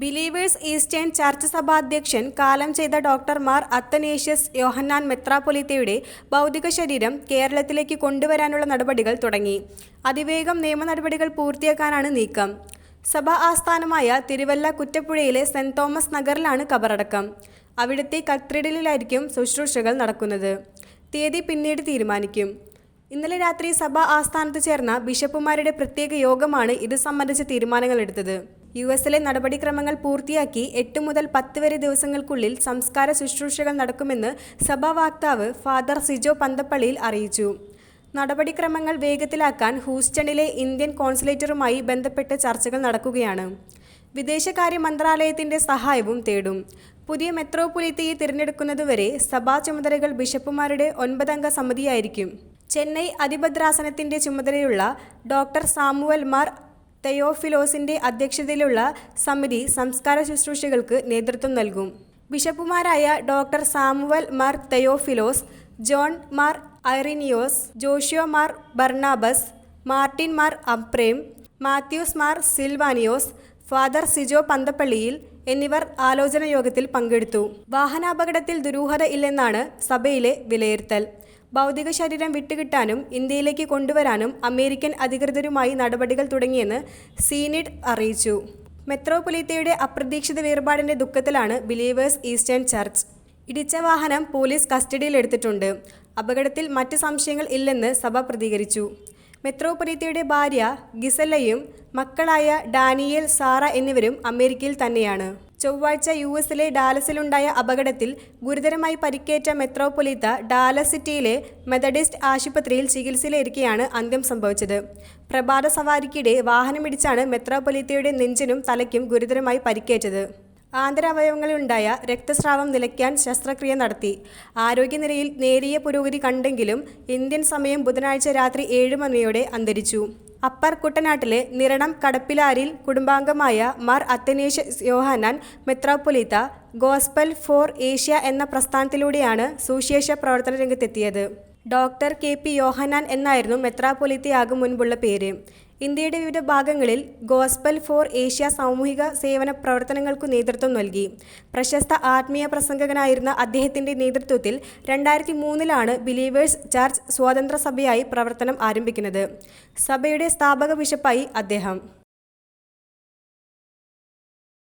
Believers Eastern church സഭാധ്യക്ഷൻ കാലം ചെയ്ത ഡോക്ടർമാർ അത്തനേഷ്യസ് യോഹന്നാൻ മെത്രാപൊലിത്തയുടെ ഭൗതിക ശരീരം കേരളത്തിലേക്ക് കൊണ്ടുവരാനുള്ള നടപടികൾ തുടങ്ങി. അതിവേഗം നിയമ നടപടികൾ പൂർത്തിയാക്കാനാണ് നീക്കം. സഭാ ആസ്ഥാനമായ തിരുവല്ല കുറ്റപ്പുഴയിലെ സെന്റ് തോമസ് നഗറിലാണ് കബറടക്കം. അവിടുത്തെ കത്രിഡലിലായിരിക്കും ശുശ്രൂഷകൾ നടക്കുന്നത്. തീയതി പിന്നീട് തീരുമാനിക്കും. ഇന്നലെ രാത്രി സഭാ ആസ്ഥാനത്ത് ചേർന്ന ബിഷപ്പുമാരുടെ പ്രത്യേക യോഗമാണ് ഇത് സംബന്ധിച്ച തീരുമാനങ്ങൾ എടുത്തത്. യു എസിലെ നടപടിക്രമങ്ങൾ പൂർത്തിയാക്കി എട്ട് മുതൽ പത്ത് വരെ ദിവസങ്ങൾക്കുള്ളിൽ സംസ്കാര ശുശ്രൂഷകൾ നടക്കുമെന്ന് സഭാ വക്താവ് ഫാദർ സിജോ പന്തപ്പള്ളിയിൽ അറിയിച്ചു. നടപടിക്രമങ്ങൾ വേഗത്തിലാക്കാൻ ഹൂസ്റ്റണിലെ ഇന്ത്യൻ കോൺസുലേറ്ററുമായി ബന്ധപ്പെട്ട് ചർച്ചകൾ നടക്കുകയാണ്. വിദേശകാര്യ മന്ത്രാലയത്തിന്റെ സഹായവും തേടും. പുതിയ മെത്രോപൊലിത്തയെ തിരഞ്ഞെടുക്കുന്നതുവരെ സഭാ ചുമതലകൾ ബിഷപ്പുമാരുടെ ഒൻപതംഗ സമിതിയായിരിക്കും. ചെന്നൈ അതിഭദ്രാസനത്തിന്റെ ചുമതലയുള്ള ഡോക്ടർ സാമുവൽ മാർ തെയോഫിലോസിന്റെ അധ്യക്ഷതയിലുള്ള സമിതി സംസ്കാര ശുശ്രൂഷകൾക്ക് നേതൃത്വം നൽകും. ബിഷപ്പുമാരായ doctor Samuel Mar Theophilos John Mar Ireneos ജോഷിയോ Mar Barnabas Martin Mar Aprem Mathews Mar Silvanios father Sijo പന്തപ്പള്ളിയിൽ എന്നിവർ ആലോചന യോഗത്തിൽ പങ്കെടുത്തു. വാഹനാപകടത്തിൽ ദുരൂഹത ഇല്ലെന്നാണ് സഭയിലെ വിലയിരുത്തൽ. ഭൗതിക ശരീരം വിട്ടുകിട്ടാനും ഇന്ത്യയിലേക്ക് കൊണ്ടുവരാനും അമേരിക്കൻ അധികൃതരുമായി നടപടികൾ തുടങ്ങിയെന്ന് സീനിഡ് അറിയിച്ചു. മെത്രോപൊലീത്തയുടെ അപ്രതീക്ഷിത വേർപാടിന്റെ ദുഃഖത്തിലാണ് ബിലീവേഴ്സ് ഈസ്റ്റേൺ ചർച്ച്. ഇടിച്ച വാഹനം പോലീസ് കസ്റ്റഡിയിലെടുത്തിട്ടുണ്ട്. അപകടത്തിൽ മറ്റ് സംശയങ്ങൾ ഇല്ലെന്ന് സഭ പ്രതികരിച്ചു. മെത്രോപൊലീത്തയുടെ ഭാര്യ ഗിസലയും മക്കളായ ഡാനിയേൽ സാറ എന്നിവരും അമേരിക്കയിൽ തന്നെയാണ്. ചൊവ്വാഴ്ച യു എസിലെ ഡാലസിലുണ്ടായ അപകടത്തിൽ ഗുരുതരമായി പരിക്കേറ്റ മെത്രോപൊലീത്ത ഡാലസ് സിറ്റിയിലെ മെത്തഡിസ്റ്റ് ആശുപത്രിയിൽ ചികിത്സയിലിരിക്കെയാണ് അന്ത്യം സംഭവിച്ചത്. പ്രഭാത സവാരിക്കിടെ വാഹനമിടിച്ചാണ് മെത്രോപൊലീത്തയുടെ നെഞ്ചിനും തലയ്ക്കും ഗുരുതരമായി പരിക്കേറ്റത്. ആന്തരാവയവങ്ങളിലുണ്ടായ രക്തസ്രാവം നിലയ്ക്കാൻ ശസ്ത്രക്രിയ നടത്തി. ആരോഗ്യനിലയിൽ നേരിയ പുരോഗതി കണ്ടെങ്കിലും ഇന്ത്യൻ സമയം ബുധനാഴ്ച രാത്രി ഏഴ് മണിയോടെ അന്തരിച്ചു. അപ്പർ കുട്ടനാട്ടിലെ നിരണം കടപ്പിലാരിൽ കുടുംബാംഗമായ മാർ അത്തനേഷ് യോഹാനാൻ മെത്രാപ്പൊലീത്ത ഗോസ്പൽ ഫോർ ഏഷ്യ എന്ന പ്രസ്ഥാനത്തിലൂടെയാണ് സുശേഷ പ്രവർത്തന രംഗത്തെത്തിയത്. ഡോക്ടർ കെ പി യോഹനാൻ എന്നായിരുന്നു മെത്രാപ്പൊലീത്തയാകും മുൻപുള്ള പേര്. ഇന്ത്യയുടെ വിവിധ ഭാഗങ്ങളിൽ ഗോസ്പൽ ഫോർ ഏഷ്യ സാമൂഹിക സേവന പ്രവർത്തനങ്ങൾക്കു നേതൃത്വം നൽകി. പ്രശസ്ത ആത്മീയ പ്രസംഗകനായിരുന്ന അദ്ദേഹത്തിന്റെ നേതൃത്വത്തിൽ രണ്ടായിരത്തി മൂന്നിലാണ് ബിലീവേഴ്സ് ചർച്ച് സ്വാതന്ത്ര്യ സഭയായി പ്രവർത്തനം ആരംഭിക്കുന്നത്. സഭയുടെ സ്ഥാപക ബിഷപ്പായി അദ്ദേഹം